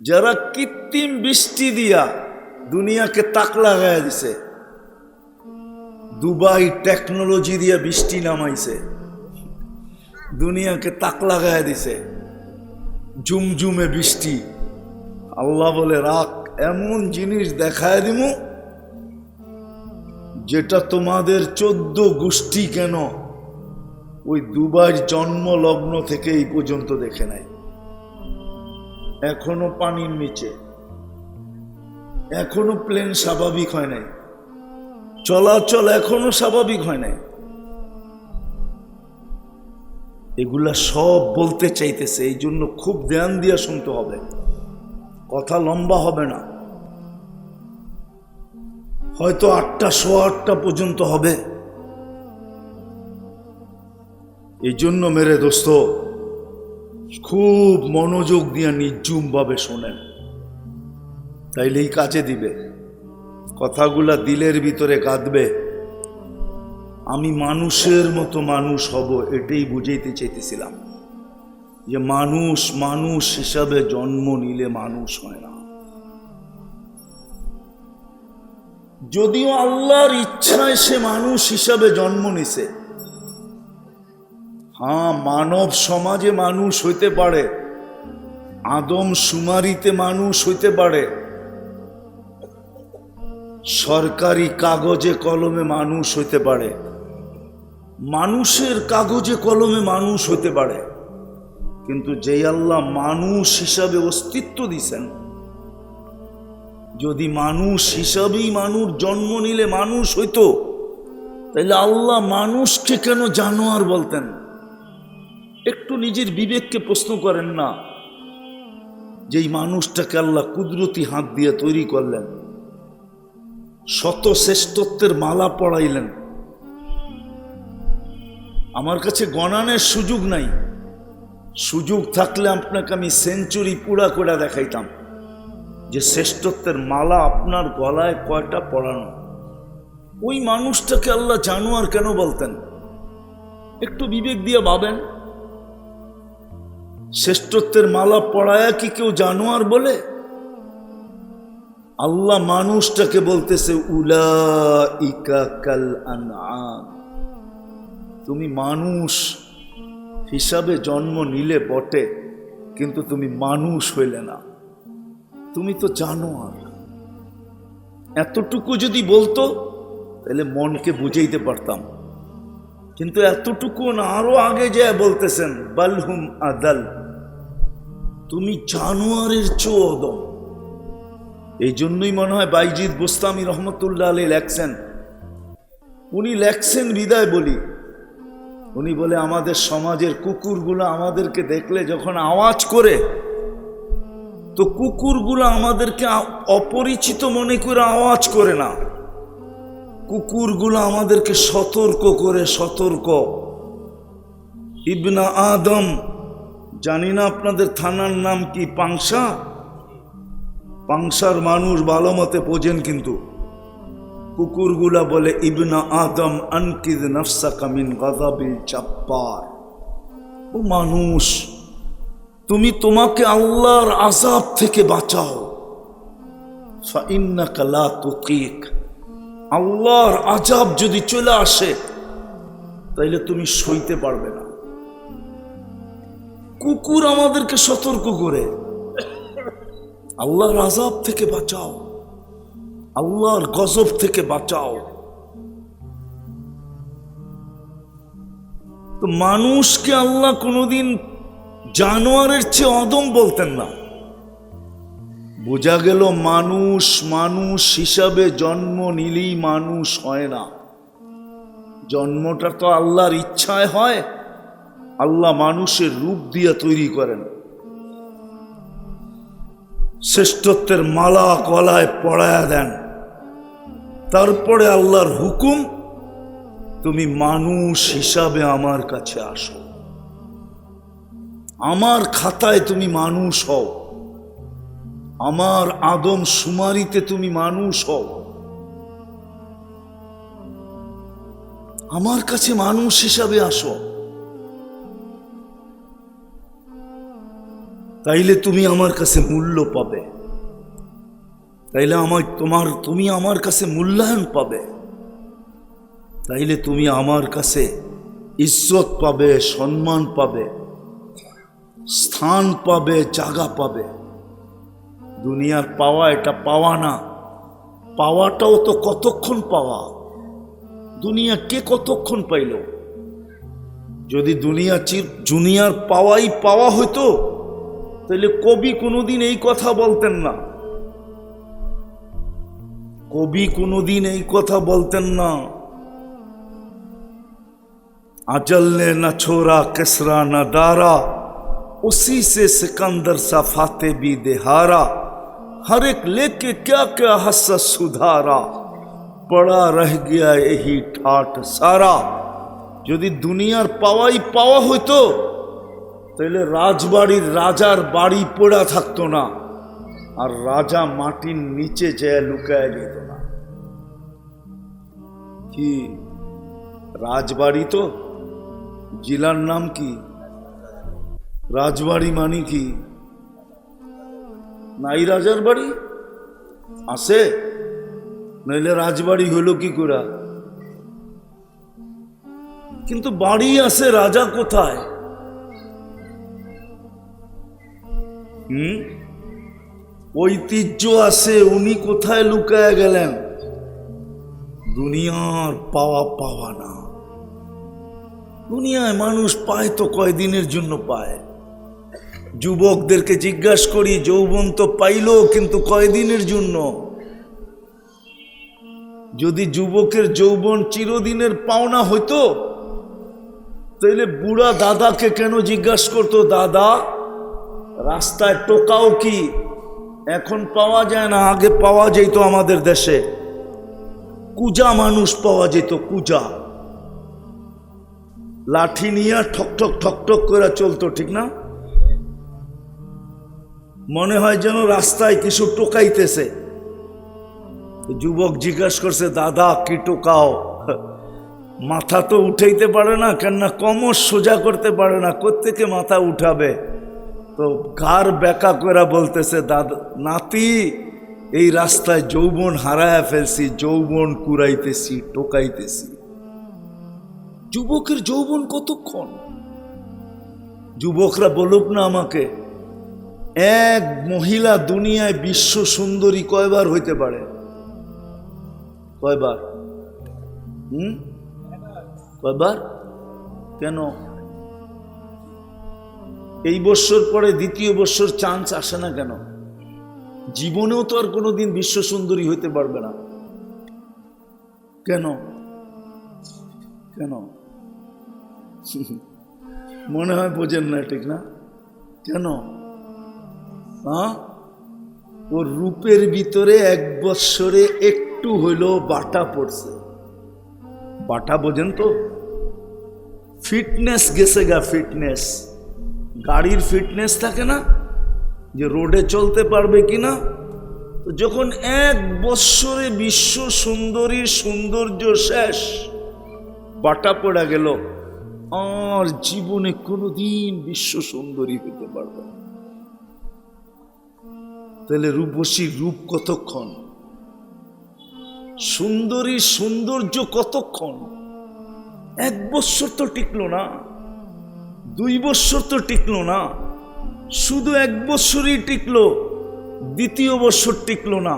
যারা কৃত্রিম বৃষ্টি দিয়া দুনিয়াকে তাক লাগায় দিছে, দুবাই টেকনোলজি দিয়া বৃষ্টি নামাইছে, দুনিয়াকে তাক লাগায় দিছে, ঝুমঝুমে বৃষ্টি। আল্লাহ বলে, রাখ, এমন জিনিস দেখায় দিমু, যেটা তোমাদের চোদ্দ গোষ্ঠী কেন ওই দুবার জন্ম লগ্ন থেকে এই পর্যন্ত দেখে নাই? এখনও পানির নিচে। এখনও প্লেন স্বাভাবিক হয় নাই। চলাচল এখনও স্বাভাবিক হয় নাই। এগুলা সব বলতে চাইতেছে এই জন্য খুব ধ্যান দিয়ে শুনতে হবে। কথা লম্বা হবে না। হয়তো আটটা, সোয়া আটটা পর্যন্ত হবে। এই জন্য মেরে দোস্ত খুব মনোযোগ দিয়ে নির্জুম ভাবে শোনেন তাইলেই কাজে দিবে। কথাগুলা দিলের ভিতরে কাঁদবে। আমি মানুষের মতো মানুষ হব এটাই বুঝাইতে চাইতেছিলাম। যে মানুষ মানুষ হিসাবে জন্ম নিলে মানুষ হয় না। যদিও আল্লাহর ইচ্ছায় সে মানুষ হিসাবে জন্ম নিছে হ্যাঁ মানব সমাজে মানুষ হইতে পারে। আদম সুমারিতে মানুষ হইতে পারে। সরকারি কাগজে কলমে মানুষ হইতে পারে। মানুষের কাগজে কলমে মানুষ হইতে পারে। কিন্তু যে আল্লাহ মানুষ হিসাবে অস্তিত্ব দিছেন, যদি মানুষ হিসাবেই মানুষ জন্ম নিলে মানুষ হইতো তাহলে আল্লাহ মানুষকে কেন জানোয়ার বলতেন? নিজের বিবেককে প্রশ্ন করেন না। যেই মানুষটাকে আল্লাহ কুদরতি হাত দিয়ে তৈরি করলেন শত শ্রেষ্ঠত্বের মালা পড়াইলেন আমার কাছে গণানের সুযোগ নাই। সুযোগ থাকলে আপনাকে আমি সেঞ্চুরি পুরা করে দেখাইতাম যে শ্রেষ্ঠত্বের মালা আপনার গলায় কয়টা পড়ানো ওই মানুষটাকে আল্লাহ জানোয়ার কেন বলতেন? একটু বিবেক দিয়ে ভাবেন। শ্রেষ্ঠত্বের মালা পড়ায়া কি কেউ জানোয়ার বলে? আল্লাহ মানুষটাকে বলতেছে উলা ইকা কাল তুমি মানুষ হিসাবে জন্ম নিলে বটে, কিন্তু তুমি মানুষ হইলে না। তুমি তো জানোয়ার। এতটুকু যদি বলতো, তাহলে মনকে বুঝাইতে পারতাম। কিন্তু এতটুকু না, আরও আগে যায় বলতেছেন বালহুম আদাল তুমি জানোয়ারের চো অদম এই জন্যই মনে হয় বাইজিদ গোস্তামি রহমতুল্লাহ আলী লেখছেন। উনি লেখছেন বিদায় বলি। উনি বলে, আমাদের সমাজের কুকুরগুলো আমাদেরকে দেখলে যখন আওয়াজ করে, তো কুকুরগুলো আমাদেরকে অপরিচিত মনে করে আওয়াজ করে না। কুকুরগুলো আমাদেরকে সতর্ক করে, সতর্ক। ইবনা আদম জানি না আপনাদের থানার নাম কি পাংশা? পাংশার মানুষ ভালো মতে পোজেন কিন্তু। কুকুরগুলা বলে, ইবনা আদম আনকিদ নফসা কামিন গাদাবিল চাপ্পার ও মানুষ, তুমি তোমাকে আল্লাহর আজাব থেকে বাঁচাও। ফাইন্নাকা লা তুতিক। আল্লাহর আজাব যদি চলে আসে, তাইলে তুমি সইতে পারবে না। কুকুর আমাদেরকে সতর্ক করে। আল্লাহর আজাব থেকে বাঁচাও। আল্লাহর গজব থেকে বাঁচাও। তো মানুষকে আল্লাহ কোনোদিন জানোয়ারের চেয়ে অদম বলতেন না। বোঝা গেল মানুষ মানুষ হিসাবে জন্ম নিলেই মানুষ হয় না। জন্মটা তো আল্লাহর ইচ্ছায় হয়। আল্লাহ মানুষের রূপ দিয়ে তৈরি করেন। শ্রেষ্ঠত্বের মালা কলায় পড়ায়া দেন। তারপরে আল্লাহর হুকুম, তুমি মানুষ হিসাবে আমার কাছে আসো। আমার খাতায় তুমি মানুষ হও। আমার আদম সুমারিতে তুমি মানুষ হও। আমার কাছে মানুষ হিসাবে আসো। তাইলে তুমি আমার কাছে মূল্য পাবে। তাইলে আমার তোমার, তুমি আমার কাছে মূল্যায়ন পাবে। তাইলে তুমি আমার কাছে ইজ্জত পাবে, সম্মান পাবে, স্থান পাবে, জায়গা পাবে। দুনিয়ার পাওয়া এটা পাওয়া না। পাওয়াটাও তো কতক্ষণ পাওয়া? দুনিয়া কে কতক্ষণ পাইল? যদি দুনিয়া চির দুনিয়ার পাওয়াই পাওয়া হইতো তাহলে কবি কোনোদিন এই কথা বলতেন না কবি কোনোদিন এই কথা বলতেন না अजल ने न छोड़ा किसरा न दारा उसी से सिकंदर सा फाते भी देहारा हर एक लेके क्या क्या हसस सुधारा पड़ा रह गया यही ठाट सारा যদি দুনিয়ার পাওয়াই পাওয়া হইতো তাহলে রাজবাড়ির রাজার বাড়ি পড়া থাকতো না, আর রাজা মাটির নিচে যেয়ে লুকায় যেত না। কি, রাজবাড়ি তো? জেলার নাম কি? রাজবাড়ি মানে কি? নাই রাজার বাড়ি? আছে? নইলে রাজবাড়ি হলো কি করে? কিন্তু বাড়ি আছে রাজা কোথায়? হুম? ঐতিহ্য আছে, উনি কোথায় লুকায় গেলেন? দুনিয়ার পাওয়া পাওয়া না। দুনিয়ায় মানুষ পায় তো কয়দিনের জন্য পায়। যুবকদেরকে জিজ্ঞাসা করি, যৌবন তো পাইলো, কিন্তু কয়দিনের জন্য? যদি যুবকের যৌবন চিরদিনের পাওনা হইতো তাহলে বুড়া দাদাকে কেন জিজ্ঞাসা করতো? দাদা রাস্তায় টোকাও কি? এখন পাওয়া যায় না, আগে পাওয়া যেত আমাদের দেশে। কুজা মানুষ পাওয়া যেত, কুজা। লাঠি নিয়ে ঠক ঠক ঠক ঠক করে চলতো, ঠিক না? মনে হয় যেন রাস্তায় কিছু টোকাইতেছে। যুবক জিজ্ঞাসা করছে, দাদা, কি টোকাও? মাথা তো উঠাইতে পারে না, কেননা কমর সোজা করতে পারে না, কোত্থেকে মাথা উঠাবে? তো গার বেকা করে বলতেছে, দাদা, নাতি, এই রাস্তায় যৌবন হারায় ফেলছি, যৌবন কুড়াইতেছি, টোকাইতেছি। যুবকের যৌবন কতক্ষণ? যুবকরা বলুক না আমাকে, এক মহিলা দুনিয়ায় বিশ্ব সুন্দরী কয়বার হইতে পারে? কয়বার? হুম? কয়বার? কেন? এই বৎসর পরে দ্বিতীয় বৎসর চান্স আসে না কেন? জীবনেও তো আর কোনোদিন বিশ্ব সুন্দরী হইতে পারবে না। কেন? কেন? মনে হয় বোঝেন না, ঠিক না? কেন? হ্যাঁ ওর রূপের ভিতরে এক বৎসরে একটু হইলেও বাটা পড়ছে। বাটা বোঝেন তো? ফিটনেস গেছে গা ফিটনেস গাড়ির ফিটনেস থাকে না? যে রোডে চলতে পারবে কি না যখন এক বৎসরে বিশ্ব সুন্দরীর সৌন্দর্য শেষ, বাটা পড়া গেল। আর জীবনে কোনোদিন বিশ্ব সুন্দরী হতে পারবে তাহলে রূপসীর রূপ কতক্ষণ? সুন্দরীর সৌন্দর্য কতক্ষণ? এক বৎসর তো টিকলো না। দুই বছর তো টিকলো না। শুধু এক বছরই টিকল দ্বিতীয় বছর টিকল না।